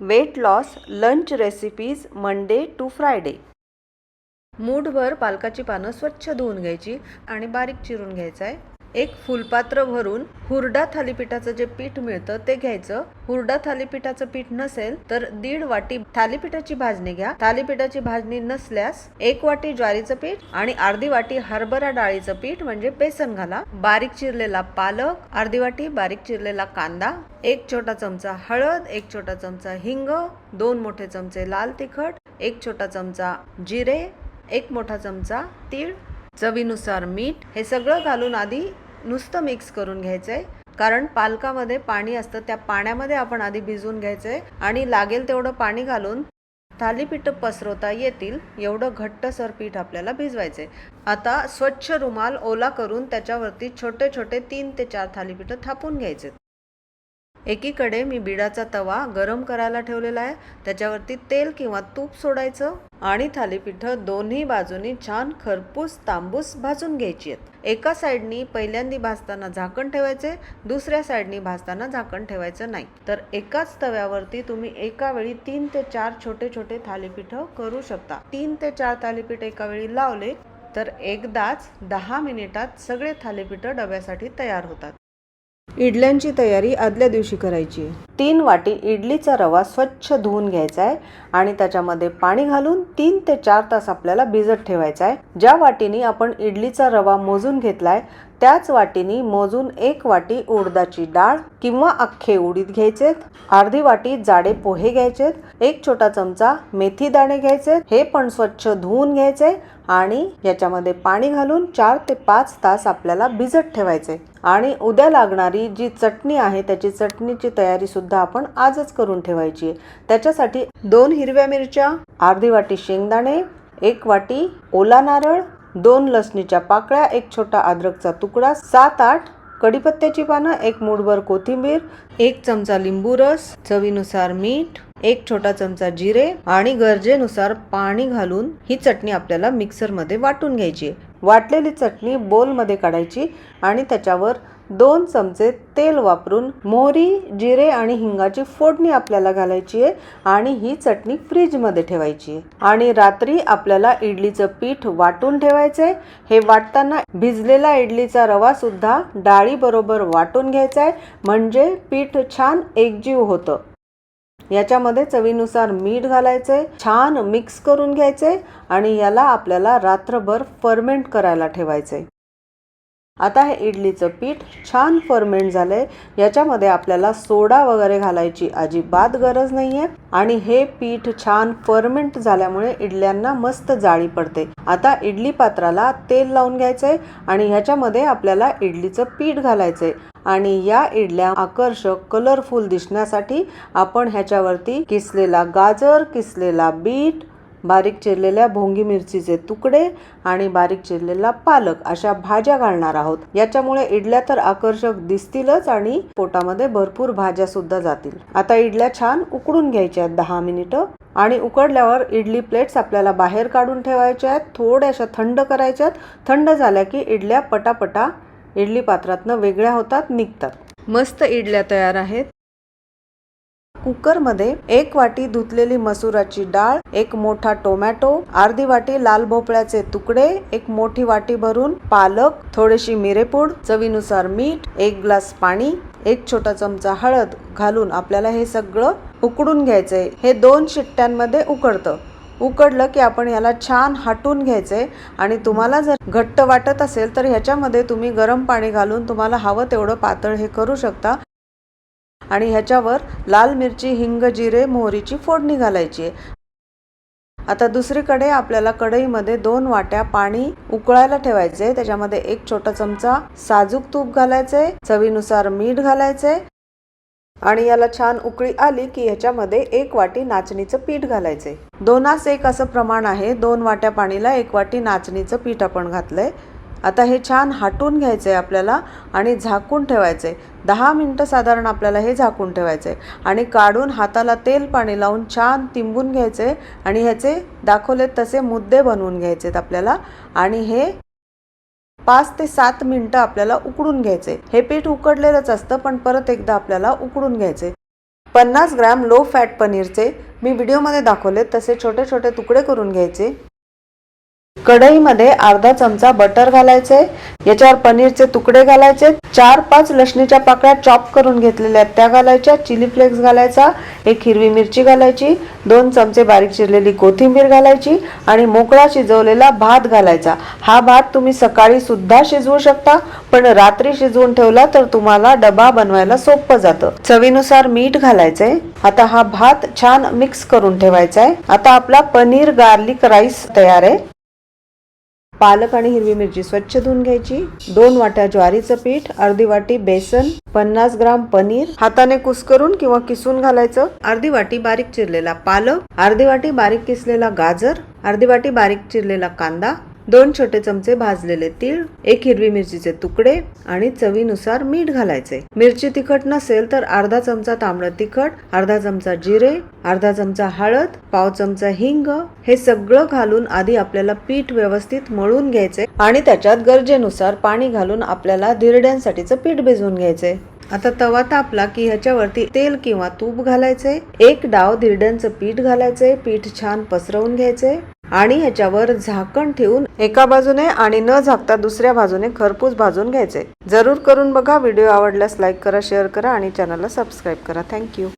Weight loss lunch recipes Monday to Friday. मूठभर पालकाची पानं स्वच्छ धुवून घ्यायची आणि बारीक चिरून घ्यायचं आहे. एक फुलपात्र भरून हुरडा थालीपीठाचं जे पीठ मिळतं ते घ्यायचं. हुरडा थालीपीठाचं पीठ नसेल तर दीड वाटी थालीपीठाची भाजणी घ्या. थालीपीठाची भाजणी नसल्यास एक वाटी ज्वारीचं पीठ आणि अर्धी वाटी हरभरा डाळीचं पीठ म्हणजे बेसन घाला. बारीक चिरलेला पालक अर्धी वाटी बारीक चिरलेला कांदा एक छोटा चमचा हळद एक छोटा चमचा हिंग दोन मोठे चमचे लाल तिखट एक छोटा चमचा जिरे एक मोठा चमचा तीळ चवीनुसार मीठ हे सगळं घालून आधी नुसतं मिक्स करून घ्यायचं आहे कारण पालकामध्ये पाणी असतं त्या पाण्यामध्ये आपण आधी भिजवून आहे आणि लागेल तेवढं पाणी घालून थालीपीठ पसरवता येतील एवढं घट्टसर पीठ आपल्याला भिजवायचंय. आता स्वच्छ रुमाल ओला करून त्याच्यावरती छोटे छोटे तीन ते चार थालीपीठ थापून घ्यायचे एकीकडे मी बिडाचा तवा गरम करायला ठेवलेला आहे त्याच्यावरती तेल किंवा तूप सोडायचं आणि थालीपीठं दोन्ही बाजूनी छान खरपूस तांबूस भाजून घ्यायची आहेत. एका साईडनी पहिल्यांदी भाजताना झाकण ठेवायचे दुसऱ्या साईडनी भाजताना झाकण ठेवायचं नाही. तर एकाच तव्यावरती तुम्ही एका वेळी तीन ते चार छोटे छोटे थालीपीठं करू शकता. तीन ते चार थालीपीठ एका वेळी लावले तर एकदाच दहा मिनिटात सगळे थालीपीठं डब्यासाठी तयार होतात. इडल्यांची तयारी आदल्या दिवशी करायची. तीन वाटी इडलीचा रवा स्वच्छ धुवून घ्यायचा आहे आणि त्याच्यामध्ये पाणी घालून तीन ते चार तास आपल्याला भिजत ठेवायचा आहे ज्या वाटीनी आपण इडलीचा रवा मोजून घेतलाय त्याच वाटीनी मोजून एक वाटी उडदाची डाळ किंवा अख्खे उडीद घ्यायचेत अर्धी वाटी जाडे पोहे घ्यायचेत एक छोटा चमचा मेथी दाणे घ्यायचे हे पण स्वच्छ धुवून घ्यायचे आणि याच्यामध्ये पाणी घालून चार ते पाच तास आपल्याला भिजत ठेवायचे आणि उद्या लागणारी जी चटणी आहे त्याची चटणीची तयारीसुद्धा आपण आजच करून ठेवायची आहे. त्याच्यासाठी दोन हिरव्या मिरच्या अर्धी वाटी शेंगदाणे एक वाटी ओला नारळ दोन लसणीच्या पाकळ्या एक छोटा अद्रकचा तुकडा सात आठ कडीपत्त्याची पानं एक मूठभर कोथिंबीर एक चमचा लिंबू रस चवीनुसार मीठ एक छोटा चमचा जिरे आणि गरजेनुसार पाणी घालून ही चटणी आपल्याला मिक्सरमध्ये वाटून घ्यायची आहे. वाटलेली चटणी बोलमध्ये काढायची आणि त्याच्यावर दोन चमचे तेल वापरून मोहरी जिरे आणि हिंगाची फोडणी आपल्याला घालायची आहे आणि ही चटणी फ्रीजमध्ये ठेवायची आहे. आणि रात्री आपल्याला इडलीचं पीठ वाटून ठेवायचं आहे. हे वाटताना भिजलेला इडलीचा रवा सुद्धा वाटून घ्यायचा आहे. म्हणजे पीठ छान एकजीव होतं. याच्यामध्ये चवीनुसार मीठ घालायचे छान मिक्स करून घ्यायचे आणि याला आपल्याला रात्रभर फर्मेंट करायला ठेवायचे. आता हे इडलीचं पीठ छान फर्मेंट झालंय. याच्यामध्ये आपल्याला सोडा वगैरे घालायची अजिबात गरज नाहीये. आणि हे पीठ छान फर्मेंट झाल्यामुळे इडल्यांना मस्त जाळी पडते. आता इडली पात्राला तेल लावून घ्यायचंय आणि ह्याच्यामध्ये आपल्याला इडलीचं पीठ घालायचंय. आणि या इडल्या आकर्षक कलरफुल दिसण्यासाठी आपण ह्याच्यावरती किसलेला गाजर किसलेला बीट बारीक चिरलेल्या भोंगी मिरचीचे तुकडे आणि बारीक चिरलेला पालक अशा भाज्या घालणार आहोत. याच्यामुळे इडल्या तर आकर्षक दिसतीलच आणि पोटामध्ये भरपूर भाज्या सुद्धा जातील. आता इडल्या छान उकडून घ्यायच्या आहेत दहा मिनिटं आणि उकडल्यावर इडली प्लेट्स आपल्याला बाहेर काढून ठेवायच्या आहेत. थोड्याशा थंड करायच्या आहेत. थंड झाल्या की इडल्या पटापटा इडली पात्रातनं वेगळ्या होतात निघतात. मस्त इडल्या तयार आहेत. कुकरमध्ये एक वाटी धुतलेली मसुराची डाळ एक मोठा टोमॅटो अर्धी वाटी लाल भोपळ्याचे तुकडे एक मोठी वाटी भरून पालक थोडीशी मिरेपूड चवीनुसार मीठ एक ग्लास पाणी एक छोटा चमचा हळद घालून आपल्याला हे सगळं उकडून घ्यायचंय हे दोन शिट्ट्यांमध्ये उकडतं. उकडलं की आपण याला छान हटून घ्यायचंय आणि तुम्हाला जर घट्ट वाटत असेल तर ह्याच्यामध्ये तुम्ही गरम पाणी घालून तुम्हाला हवं तेवढं पातळ हे करू शकता. आणि ह्याच्यावर लाल मिरची हिंग जिरे मोहरीची फोडणी घालायची आहे. आता दुसरीकडे आपल्याला कढईमध्ये दोन वाट्या पाणी उकळायला ठेवायचे त्याच्यामध्ये एक छोटा चमचा साजूक तूप घालायचे चवीनुसार मीठ घालायचे आणि याला छान उकळी आली की ह्याच्यामध्ये एक वाटी नाचणीचं पीठ घालायचे दोनास एक असं प्रमाण आहे. दोन वाट्या पाणीला एक वाटी नाचणीचं पीठ आपण घातलंय. आता हे छान हाटून घ्यायचं आहे आपल्याला आणि झाकून ठेवायचं आहे दहा मिनटं साधारण आपल्याला हे झाकून ठेवायचं आहे आणि काढून हाताला तेल पाणी लावून छान तिंबून घ्यायचे आहे आणि ह्याचे दाखवलेत तसे मुद्दे बनवून घ्यायचे आहेत आपल्याला. आणि हे पाच ते सात मिनटं आपल्याला उकडून घ्यायचे हे पीठ उकडलेलंच असतं पण परत एकदा आपल्याला उकडून घ्यायचे पन्नास ग्रॅम लो फॅट पनीरचे मी व्हिडिओमध्ये दाखवले तसे छोटे छोटे तुकडे करून घ्यायचे. कढईमध्ये अर्धा चमचा बटर घालायचे याच्यावर पनीरचे तुकडे घालायचे चार पाच लसणीच्या पाकळ्या चॉप करून घेतलेल्या त्या घालायच्या चिली फ्लेक्स घालायचा एक हिरवी मिरची घालायची दोन चमचे बारीक चिरलेली कोथिंबीर घालायची आणि मोकळा शिजवलेला भात घालायचा. हा भात तुम्ही सकाळी सुद्धा शिजवू शकता पण रात्री शिजवून ठेवला तर तुम्हाला डबा बनवायला सोपं जातं. चवीनुसार मीठ घालायचंय आता हा भात छान मिक्स करून ठेवायचा आहे. आता आपला पनीर गार्लिक राईस तयार आहे. पालक आणि हिरवी मिरची स्वच्छ धुवून घ्यायची. दोन वाट्या ज्वारीचं पीठ अर्धी वाटी बेसन पन्नास ग्राम पनीर. हाताने कुस्करून किंवा किसून घालायचं. अर्धी वाटी बारीक चिरलेला पालक अर्धी वाटी बारीक किसलेला गाजर अर्धी वाटी बारीक चिरलेला कांदा दोन छोटे चमचे भाजलेले तीळ एक हिरवी मिरचीचे तुकडे आणि चवीनुसार मीठ घालायचे. मिरची तिखट नसेल तर अर्धा चमचा तांबडं तिखट अर्धा चमचा जिरे अर्धा चमचा हळद पाव चमचा हिंग हे सगळं घालून आधी आपल्याला पीठ व्यवस्थित मळून घ्यायचे आणि त्याच्यात गरजेनुसार पाणी घालून आपल्याला धिरड्यांसाठीचं पीठ भिजवून घ्यायचे. आता तवा तापला की ह्याच्यावरती तेल किंवा तूप घालायचे. एक डाव धिरड्यांचं पीठ घालायचे. पीठ छान पसरवून घ्यायचे. आणि ह्याच्यावर झाकण ठेवून एका बाजूने आणि न झाकता दुसऱ्या बाजूने खरपूस भाजून घ्यायचे. जरूर करून बघा. व्हिडिओ आवडल्यास लाईक करा शेअर करा आणि चॅनलला सबस्क्राईब करा. थँक्यू.